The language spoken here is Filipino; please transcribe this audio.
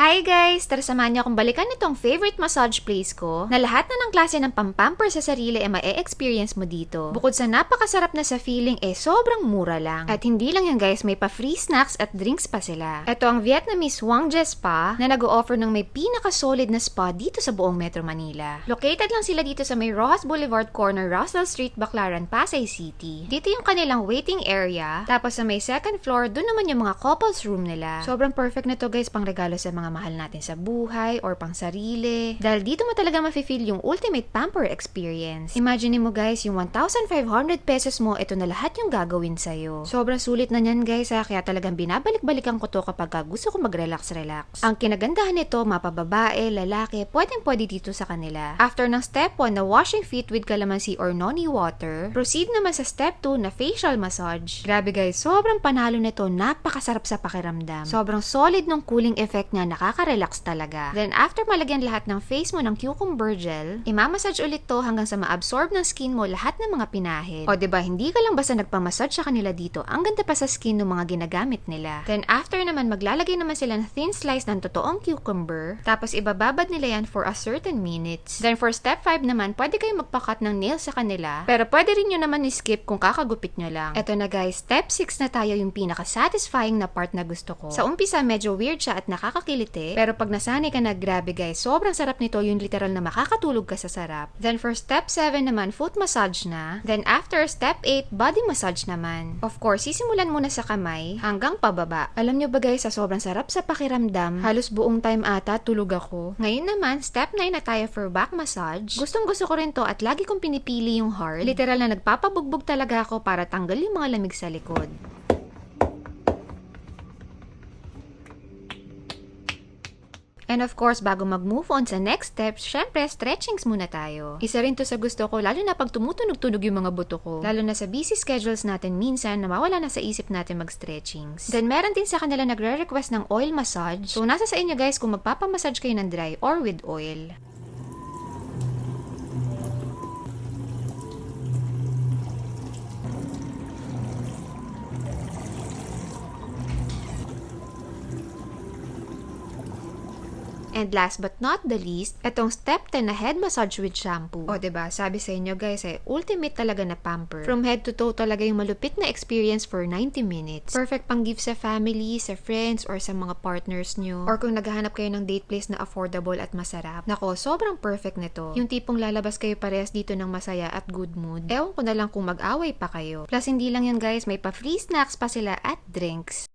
Hi guys! Tara samahan niyo akong balikan itong favorite massage place ko na lahat na ng klase ng pampamper sa sarili ay ma-experience mo dito. Bukod sa napakasarap na sa feeling, eh sobrang mura lang. At hindi lang yan guys, may pa free snacks at drinks pa sila. Ito ang Vietnamese Wangje Spa na nag-o-offer ng may pinaka-solid na spa dito sa buong Metro Manila. Located lang sila dito sa may Rojas Boulevard corner, Russell Street, Baclaran, Pasay City. Dito yung kanilang waiting area. Tapos sa may second floor, dun naman yung mga couples room nila. Sobrang perfect na to guys pang regalo sa mga mahal natin sa buhay or pang sarili. Dahil dito mo talaga mafe-feel yung ultimate pamper experience. Imagine mo guys, yung 1,500 pesos mo, ito na lahat yung gagawin sa'yo. Sobrang sulit na niyan guys ha, kaya talagang binabalik-balikan ko to kapag ka gusto ko mag-relax-relax. Ang kinagandahan nito, mapababae, lalaki, pwedeng pwede dito sa kanila. After ng step 1 na washing feet with calamansi or noni water, proceed naman sa step 2 na facial massage. Grabe guys, sobrang panalo nito, napakasarap sa pakiramdam. Sobrang solid ng cooling effect niya, nakaka-relax talaga. Then after malagyan lahat ng face mo ng cucumber gel, imamassage ulit to hanggang sa ma-absorb ng skin mo lahat ng mga pinahid. O ba hindi ka lang basta nagpamassage sa kanila dito, ang ganda pa sa skin ng mga ginagamit nila. Then after naman maglalagay naman sila ng thin slice ng totoong cucumber, tapos ibababad nila yan for a certain minutes. Then for step 5 naman, pwede kayo magpakat ng nail sa kanila, pero pwede rin nyo naman skip kung kakagupit nyo lang. Eto na guys, step 6 na tayo yung pinaka-satisfying na part na gusto ko. Sa umpisa, medyo weird siya at nakakakiliti, pero pag nasanay ka na, grabe guys, sobrang sarap nito yung literal na makakatulog ka sa sarap. Then for step 7 naman, foot massage na. Then after step 8, body massage naman. Of course, sisimulan muna sa kamay hanggang pababa. Alam nyo ba guys, sa sobrang sarap sa pakiramdam, halos buong time ata tulog ako. Ngayon naman, step 9 na tayo for back massage. Gustong gusto ko rin to at lagi kong pinipili yung hard. Literal na nagpapabugbog talaga ako para tanggal yung mga lamig sa likod. And of course, bago mag-move on sa next step, syempre, stretchings muna tayo. Isa rin to sa gusto ko, lalo na pag tumutunog-tunog yung mga buto ko. Lalo na sa busy schedules natin, minsan, nawawala na sa isip natin mag-stretchings. Then, meron din sa kanila nagre-request ng oil massage. So, nasa sa inyo guys kung magpapamassage kayo ng dry or with oil. And last but not the least, etong step 10 na head massage with shampoo. O, 'di ba? Sabi sa inyo guys, eh, ultimate talaga na pamper. From head to toe talaga yung malupit na experience for 90 minutes. Perfect pang give sa family, sa friends, or sa mga partners nyo. Or kung naghahanap kayo ng date place na affordable at masarap. Nako, sobrang perfect nito. Yung tipong lalabas kayo parehas dito ng masaya at good mood. Ewan ko na lang kung mag-away pa kayo. Plus, hindi lang yan guys, may pa free snacks pa sila at drinks.